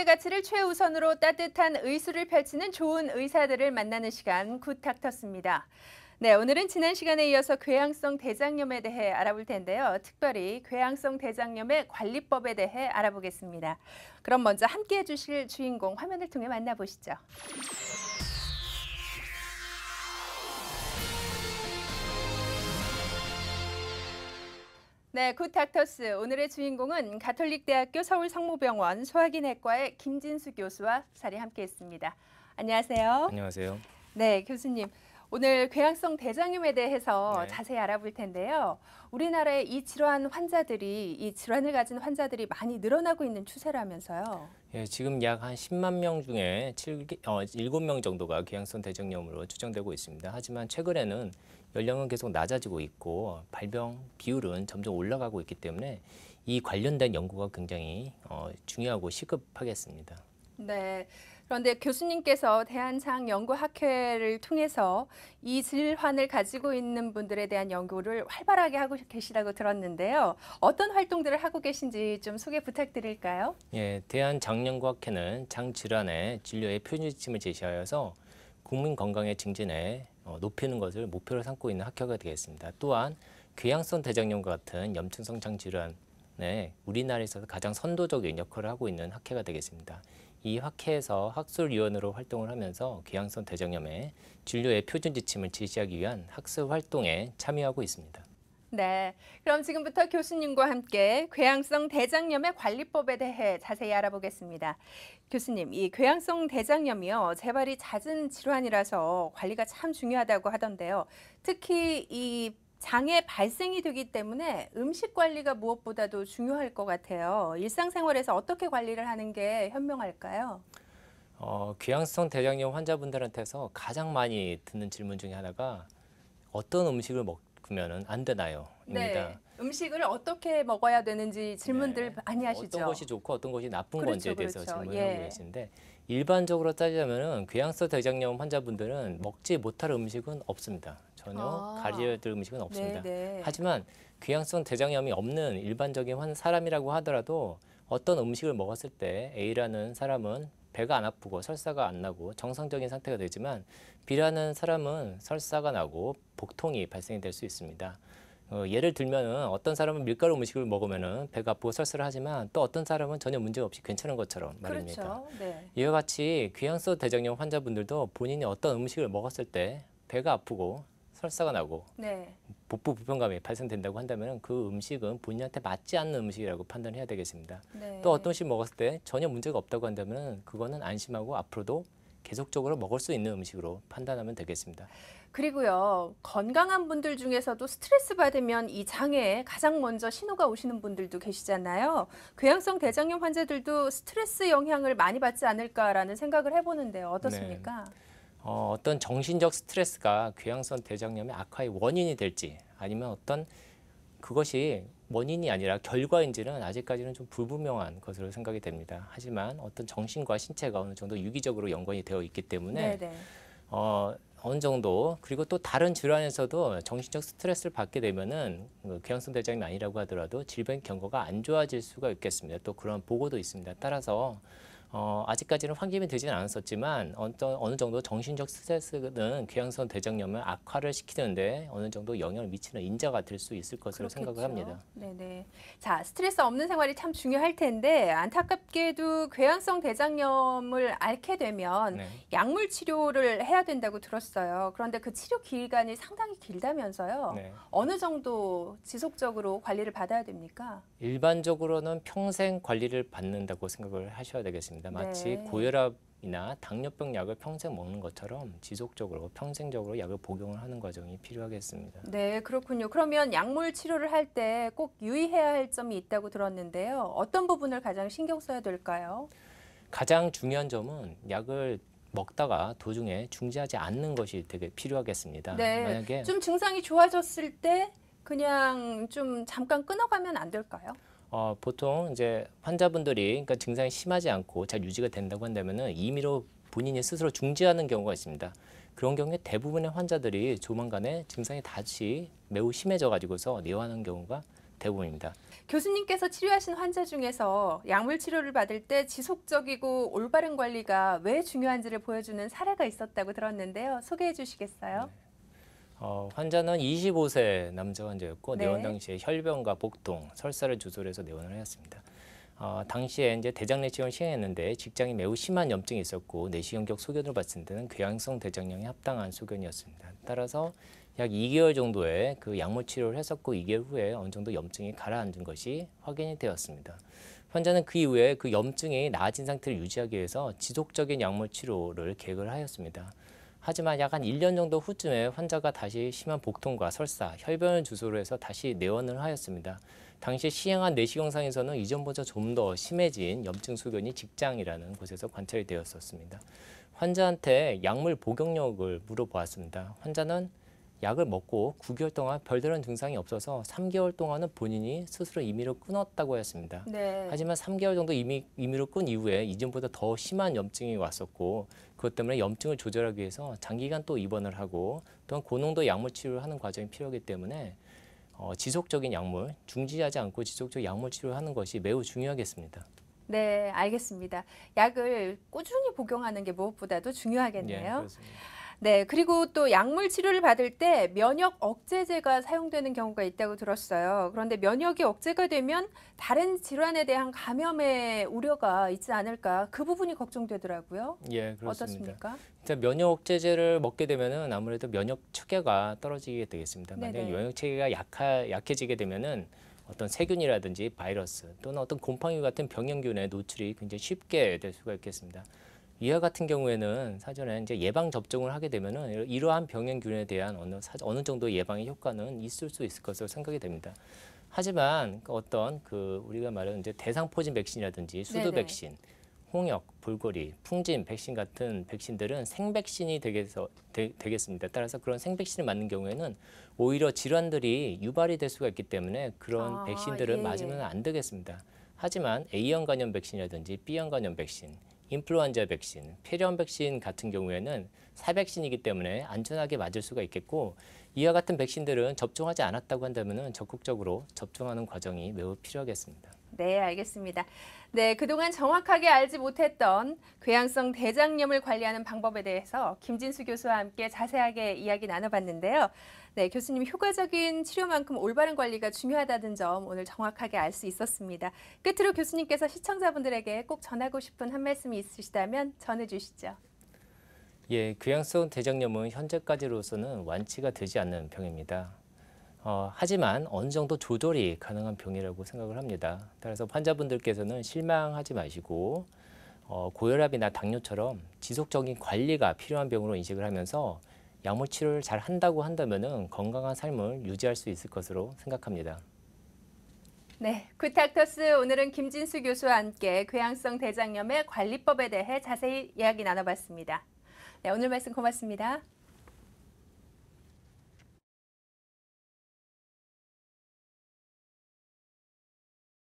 의료의 가치를 최우선으로 따뜻한 의술을 펼치는 좋은 의사들을 만나는 시간 굿닥터스입니다. 네, 오늘은 지난 시간에 이어서 궤양성 대장염에 대해 알아볼 텐데요. 특별히 궤양성 대장염의 관리법에 대해 알아보겠습니다. 그럼 먼저 함께해 주실 주인공 화면을 통해 만나보시죠. 네, 굿닥터스 오늘의 주인공은 가톨릭대학교 서울성모병원 소화기내과의 김진수 교수와 자리 함께했습니다. 안녕하세요. 안녕하세요. 네, 교수님. 오늘 궤양성 대장염에 대해서 네. 자세히 알아볼 텐데요. 우리나라의 이 질환 환자들이 이 질환을 가진 환자들이 많이 늘어나고 있는 추세라면서요. 예, 지금 약 한 10만 명 중에 7, 어, 7명 정도가 궤양성 대장염으로 추정되고 있습니다. 하지만 최근에는 연령은 계속 낮아지고 있고 발병 비율은 점점 올라가고 있기 때문에 이 관련된 연구가 굉장히 어, 중요하고 시급하겠습니다. 네. 그런데 교수님께서 대한장연구학회를 통해서 이 질환을 가지고 있는 분들에 대한 연구를 활발하게 하고 계시다고 들었는데요. 어떤 활동들을 하고 계신지 좀 소개 부탁드릴까요? 예, 대한장년과학회는 장 질환의 진료의 표준지침을 제시하여서 국민 건강의 증진에 어, 높이는 것을 목표로 삼고 있는 학회가 되겠습니다. 또한 궤양성 대장염과 같은 염증성 장 질환에 우리나라에서 가장 선도적인 역할을 하고 있는 학회가 되겠습니다. 이 학회에서 학술위원으로 활동을 하면서 궤양성 대장염의 진료의 표준 지침을 제시하기 위한 학술 활동에 참여하고 있습니다. 네. 그럼 지금부터 교수님과 함께 궤양성 대장염의 관리법에 대해 자세히 알아보겠습니다. 교수님, 이 궤양성 대장염이요. 재발이 잦은 질환이라서 관리가 참 중요하다고 하던데요. 특히 이 장애 발생이 되기 때문에 음식 관리가 무엇보다도 중요할 것 같아요. 일상생활에서 어떻게 관리를 하는 게 현명할까요? 어, 궤양성 대장염 환자분들한테서 가장 많이 듣는 질문 중에 하나가 어떤 음식을 먹 으면 안 되나요? 입니다. 네. 음식을 어떻게 먹어야 되는지 질문들 네. 많이 하시죠. 어떤 것이 좋고 어떤 것이 나쁜 그렇죠, 건지에 대해서 그렇죠. 질문을 예. 하고 계시는데 일반적으로 따지자면은 궤양성 대장염 환자분들은 먹지 못할 음식은 없습니다. 전혀 아. 가려야 될 음식은 없습니다. 네, 네. 하지만 궤양성 대장염이 없는 일반적인 환 사람이라고 하더라도 어떤 음식을 먹었을 때 A라는 사람은 배가 안 아프고 설사가 안 나고 정상적인 상태가 되지만 B라는 사람은 설사가 나고 복통이 발생이 될 수 있습니다. 어, 예를 들면은 어떤 사람은 밀가루 음식을 먹으면은 배가 아프고 설사를 하지만 또 어떤 사람은 전혀 문제 없이 괜찮은 것처럼 말입니다. 그렇죠. 네. 이와 같이 궤양성 대장염 환자분들도 본인이 어떤 음식을 먹었을 때 배가 아프고 설사가 나고 네. 복부 불편감이 발생된다고 한다면 그 음식은 본인한테 맞지 않는 음식이라고 판단해야 되겠습니다. 네. 또 어떤 음식 먹었을 때 전혀 문제가 없다고 한다면 그거는 안심하고 앞으로도 계속적으로 먹을 수 있는 음식으로 판단하면 되겠습니다. 그리고요 건강한 분들 중에서도 스트레스 받으면 이 장애에 가장 먼저 신호가 오시는 분들도 계시잖아요. 궤양성 대장염 환자들도 스트레스 영향을 많이 받지 않을까라는 생각을 해보는데요. 어떻습니까? 어, 어떤 정신적 스트레스가 궤양성 대장염의 악화의 원인이 될지 아니면 어떤 그것이 원인이 아니라 결과인지는 아직까지는 좀 불분명한 것으로 생각이 됩니다. 하지만 어떤 정신과 신체가 어느 정도 유기적으로 연관이 되어 있기 때문에 네네. 어, 어느 정도 그리고 또 다른 질환에서도 정신적 스트레스를 받게 되면은 그 궤양성 대장염이 아니라고 하더라도 질병 경과가 안 좋아질 수가 있겠습니다. 또 그런 보고도 있습니다. 따라서 어, 아직까지는 확인이 되지는 않았었지만 어떤 어느 정도 정신적 스트레스는 궤양성 대장염을 악화를 시키는데 어느 정도 영향을 미치는 인자가 될 수 있을 것으로 생각을 합니다. 네네. 자, 스트레스 없는 생활이 참 중요할 텐데 안타깝게도 궤양성 대장염을 앓게 되면 네. 약물 치료를 해야 된다고 들었어요. 그런데 그 치료 기간이 상당히 길다면서요. 네. 어느 정도 지속적으로 관리를 받아야 됩니까? 일반적으로는 평생 관리를 받는다고 생각을 하셔야 되겠습니다. 마치 네. 고혈압이나 당뇨병 약을 평생 먹는 것처럼 지속적으로 평생적으로 약을 복용을 하는 과정이 필요하겠습니다. 네, 그렇군요. 그러면 약물 치료를 할 때 꼭 유의해야 할 점이 있다고 들었는데요. 어떤 부분을 가장 신경 써야 될까요? 가장 중요한 점은 약을 먹다가 도중에 중지하지 않는 것이 되게 필요하겠습니다. 네, 만약에 좀 증상이 좋아졌을 때 그냥 좀 잠깐 끊어가면 안 될까요? 어, 보통 이제 환자분들이 그러니까 증상이 심하지 않고 잘 유지가 된다고 한다면은 임의로 본인이 스스로 중지하는 경우가 있습니다. 그런 경우에 대부분의 환자들이 조만간에 증상이 다시 매우 심해져 가지고서 내원하는 경우가 대부분입니다. 교수님께서 치료하신 환자 중에서 약물 치료를 받을 때 지속적이고 올바른 관리가 왜 중요한지를 보여주는 사례가 있었다고 들었는데요. 소개해 주시겠어요? 어, 환자는 25세 남자 환자였고 네. 내원 당시에 혈변과 복통, 설사를 주소로 해서 내원을 하였습니다. 어, 당시에 이제 대장 내시경을 시행했는데 직장이 매우 심한 염증이 있었고 내시경격 소견을 봤을 때는 궤양성 대장염에 합당한 소견이었습니다. 따라서 약 2개월 정도의 그 약물 치료를 했었고 2개월 후에 어느 정도 염증이 가라앉은 것이 확인이 되었습니다. 환자는 그 이후에 그 염증이 나아진 상태를 유지하기 위해서 지속적인 약물 치료를 계획을 하였습니다. 하지만 약 한 1년 정도 후쯤에 환자가 다시 심한 복통과 설사, 혈변을 주소로 해서 다시 내원을 하였습니다. 당시 시행한 내시경상에서는 이전보다 좀 더 심해진 염증 소견이 직장이라는 곳에서 관찰이 되었었습니다. 환자한테 약물 복용력을 물어보았습니다. 환자는 약을 먹고 9개월 동안 별다른 증상이 없어서 3개월 동안은 본인이 스스로 임의로 끊었다고 했습니다. 네. 하지만 3개월 정도 임의, 임의로 끈 이후에 이전보다 더 심한 염증이 왔었고 그것 때문에 염증을 조절하기 위해서 장기간 또 입원을 하고 또한 고농도 약물 치료를 하는 과정이 필요하기 때문에 어, 지속적인 약물, 중지하지 않고 지속적 약물 치료를 하는 것이 매우 중요하겠습니다. 네, 알겠습니다. 약을 꾸준히 복용하는 게 무엇보다도 중요하겠네요. 그렇습니다. 네, 그리고 또 약물 치료를 받을 때 면역 억제제가 사용되는 경우가 있다고 들었어요. 그런데 면역이 억제가 되면 다른 질환에 대한 감염의 우려가 있지 않을까 그 부분이 걱정되더라고요. 예, 그렇습니다. 어떻습니까? 자, 면역 억제제를 먹게 되면은 아무래도 면역 체계가 떨어지게 되겠습니다. 만약 네네. 면역 체계가 약하, 약해지게 되면은 어떤 세균이라든지 바이러스 또는 어떤 곰팡이 같은 병영균에 노출이 굉장히 쉽게 될 수가 있겠습니다. 이와 같은 경우에는 사전에 이제 예방 접종을 하게 되면은 이러한 병영균에 대한 어느 사- 어느 정도 예방의 효과는 있을 수 있을 것으로 생각이 됩니다. 하지만 그 어떤 그 우리가 말하는 이제 대상포진 백신이라든지 수두 네네. 백신, 홍역, 불고리, 풍진 백신 같은 백신들은 생백신이 되겠어, 되, 되겠습니다. 따라서 그런 생백신을 맞는 경우에는 오히려 질환들이 유발이 될 수가 있기 때문에 그런 아, 백신들을 예, 맞으면 예. 안 되겠습니다. 하지만 A형 간염 백신이라든지 B형 간염 백신, 인플루엔자 백신, 폐렴 백신 같은 경우에는 사백신이기 때문에 안전하게 맞을 수가 있겠고 이와 같은 백신들은 접종하지 않았다고 한다면 적극적으로 접종하는 과정이 매우 필요하겠습니다. 네, 알겠습니다. 네, 그동안 정확하게 알지 못했던 궤양성 대장염을 관리하는 방법에 대해서 김진수 교수와 함께 자세하게 이야기 나눠봤는데요. 네, 교수님 효과적인 치료만큼 올바른 관리가 중요하다는 점 오늘 정확하게 알 수 있었습니다. 끝으로 교수님께서 시청자분들에게 꼭 전하고 싶은 한 말씀이 있으시다면 전해주시죠. 예, 궤양성 대장염은 현재까지로서는 완치가 되지 않는 병입니다. 어, 하지만 어느 정도 조절이 가능한 병이라고 생각을 합니다. 따라서 환자분들께서는 실망하지 마시고 어, 고혈압이나 당뇨처럼 지속적인 관리가 필요한 병으로 인식을 하면서 약물 치료를 잘 한다고 한다면 건강한 삶을 유지할 수 있을 것으로 생각합니다. 네, 굿닥터스 오늘은 김진수 교수와 함께 궤양성 대장염의 관리법에 대해 자세히 이야기 나눠봤습니다. 네, 오늘 말씀 고맙습니다.